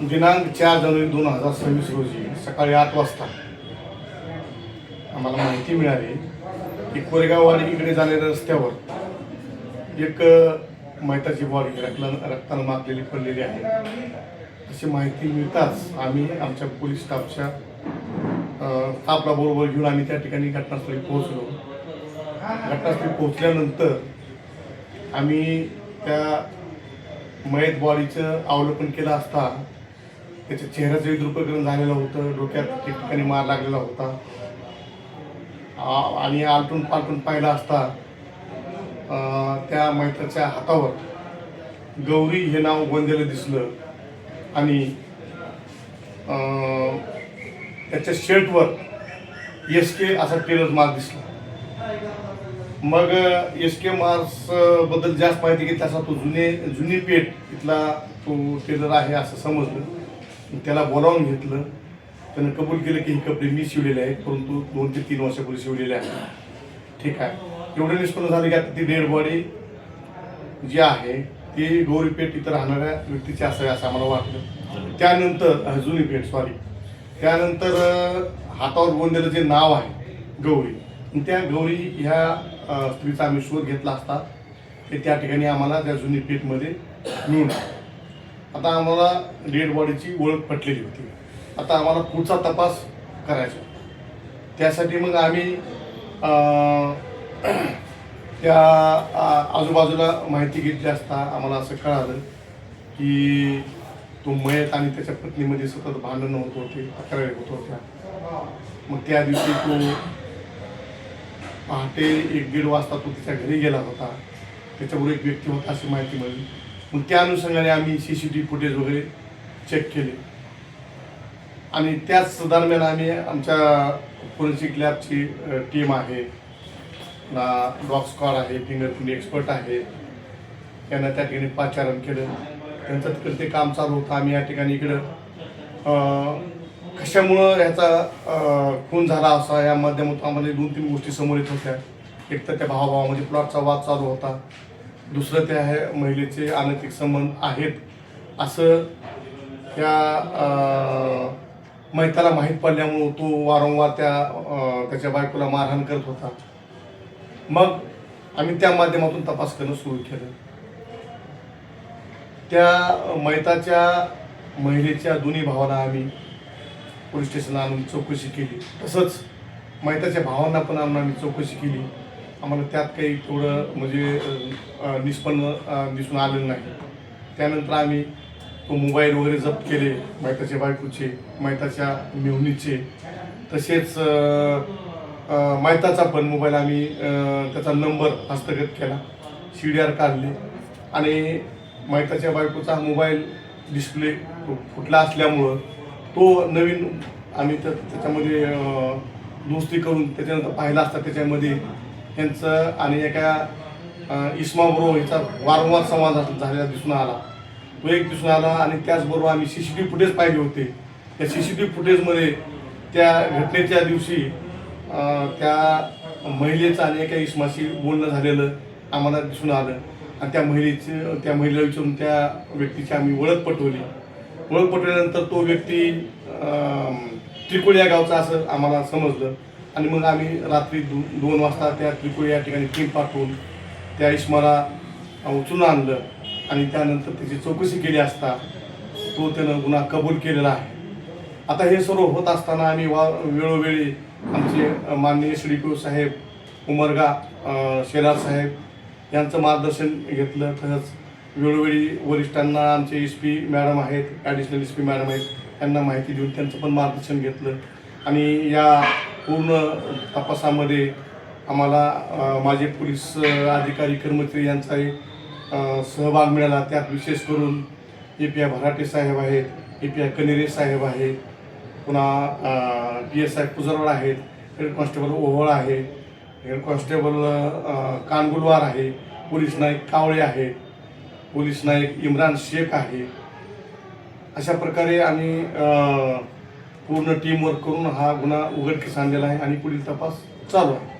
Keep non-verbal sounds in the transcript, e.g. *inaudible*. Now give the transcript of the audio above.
दिनांक चार जानेवारी दोन हजार सव्वीस रोजी सकाळी आठ वाजता आम्हाला माहिती मिळाली की कोरेगाववाडी इकडे जाणाऱ्या रस्त्यावर एक मैताची बॉडी रक्तान रक्तानं मारलेली पडलेली आहे. अशी माहिती मिळताच आम्ही आमच्या पोलीस स्टाफच्या अ, स्टाफला घेऊन आम्ही त्या ठिकाणी घटनास्थळी पोहोचलो. घटनास्थळी पोहोचल्यानंतर आम्ही त्या मयत बॉडीचं अवलोकन केलं असता त्याच्या चेहऱ्याचं विद्रुपीकरण झालेलं होतं डोक्यात ठिकठिकाणी मार लागलेला होता. आणि आलटून पालटून पाहिलं असता त्या मैत्राच्या हातावर गौरी हे नाव गोंदलेलं दिसलं. आणि त्याच्या शर्टवर एस के असा टेलर मार्क दिसला. मग एस के मार्क्सबद्दल जास्त माहिती घेतली असा तो जुने जुनी पेठ इथला तो टेलर आहे असं समजलं. त्याला बोलावून घेतलं. त्यानं कबूल केलं की ही कपडे मी शिवलेले आहेत परंतु दोन ते तीन वर्षापूर्वी शिवलेले आहेत. ठीक आहे. एवढं निष्पन्न झालं की आता ती डेड बॉडी जी आहे ती गौरीपेठ इथं राहणाऱ्या व्यक्तीची असावी असं आम्हाला वाटलं. त्यानंतर जुनी पेठ सॉरी त्यानंतर हातावर गोंदलेलं जे नाव आहे गौरी. त्या गौरी ह्या स्त्रीचा आम्ही शोध घेतला असता. ते त्या ठिकाणी आम्हाला त्या जुनी पेठमध्ये मिळून आलं. आता आम्हाला डेड बॉडीची ओळख पटलेली होती. आता आम्हाला पुढचा तपास करायचा त्यासाठी मग आम्ही *clears throat* त्या आजूबाजूला माहिती घेतली असता आम्हाला असं कळालं की तो मयत आणि त्याच्या पत्नीमध्ये सतत भांडणं होत होते तक्रारी होत होत्या. मग त्या दिवशी तो पहाटे एक दीड वाजता तो तिच्या घरी गेला होता. त्याच्याबरोबर एक व्यक्ती होता अशी माहिती मिळाली. मग त्या अनुषंगाने आम्ही C C T V footage वगैरे चेक केले. आणि त्याच दरम्यान आम्ही आमच्या फोरेन्सिक लॅबची टीम आहे. डॉग स्कॉड आहे फिंगरप्रिंट एक्सपर्ट आहे. त्यांना त्या ठिकाणी पाचारण केलं. त्यांचं तिकडे ते काम चालू होतं. आम्ही या ठिकाणी इकडं कशामुळं ह्याचा खून झाला असा या माध्यमातून आम्हाला दोन तीन गोष्टी समोर येत होत्या. एक तर त्या भावाभावामध्ये प्लॉटचा वाद चालू होता. दुसरं ते आहे महिलेचे अनैतिक संबंध आहेत असं त्या अं, मैताला माहीत पडल्यामुळं तो वारंवार त्या त्याच्या बायकोला मारहाण करत होता. मग आम्ही त्या माध्यमातून तपास करणं सुरू केलं. त्या मैताच्या महिलेच्या दोन्ही भावांना आम्ही पोलीस स्टेशनला आणून चौकशी केली. तसंच मैताच्या भावांना पण आणून आम्ही चौकशी केली. आम्हाला त्यात काही थोडं म्हणजे निष्पन्न दिसून आलेलं नाही. त्यानंतर आम्ही तो मोबाईल वगैरे जप्त केले मैताच्या बायकोचे मैताच्या मेहुणीचे. तसेच मैताचा पण मोबाईल आम्ही त्याचा नंबर हस्तगत केला सी डी आर काढले. आणि मैताच्या बायकोचा मोबाईल डिस्प्ले फुटला असल्यामुळं तो नवीन आम्ही त्या त्याच्यामध्ये दुरुस्ती करून त्याच्यानंतर पाहिला असता त्याच्यामध्ये त्यांचं आणि एका अं, इस्माबरोबर ह्याचा वारंवार संवाद झालेला दिसून आला. तो एक दिसून आला आणि त्याचबरोबर आम्ही C C T V footage पाहिले होते. त्या सी सी टी व्ही फुटेजमध्ये त्या घटनेच्या दिवशी त्या महिलेचं आणि एका इस्माशी बोलणं झालेलं आम्हाला दिसून आलं. आणि त्या महिलेचं त्या महिलेला विचारून त्या व्यक्तीची आम्ही ओळख पटवली. ओळख पटवल्यानंतर तो व्यक्ती अं, त्रिकोळी या गावचा असं आम्हाला समजलं. आणि मग आम्ही रात्री दो दोन वाजता त्या त्रिकोळी या ठिकाणी टीम पाठवून त्या इस्माला उचलून आणलं. आणि त्यानंतर त्याची चौकशी केली असता तो त्यानं गुन्हा कबूल केलेला आहे. आता हे सर्व होत असताना आम्ही वा वेळोवेळी आमचे माननीय श्री पी साहेब उमरगा शेलार साहेब यांचं मार्गदर्शन घेतलं. तसंच वेळोवेळी वरिष्ठांना आमचे एस पी मॅडम आहेत ॲडिशनल एस पी मॅडम आहेत त्यांना माहिती देऊन त्यांचं पण मार्गदर्शन घेतलं. आणि या पूर्ण तपासामध्ये आम्हाला माझे पोलीस अधिकारी कर्मचारी यांचाही सहभाग मिळाला. त्यात विशेष करून ए पी आय भराटे साहेब आहेत ए पी आय कनेरे साहेब आहेत पुन्हा पी एस आय पुजरवाड आहेत हेड कॉन्स्टेबल ओहळ आहे हेड कॉन्स्टेबल कानगुलवार आहे पोलीस नाईक कावळे आहेत पोलीस नाईक इम्रान शेख आहे. अशा प्रकारे आम्ही पूर्ण टीमवर्क करून हा गुन्हा उघडकीस आणलेला आहे आणि पुढील तपास चालू आहे.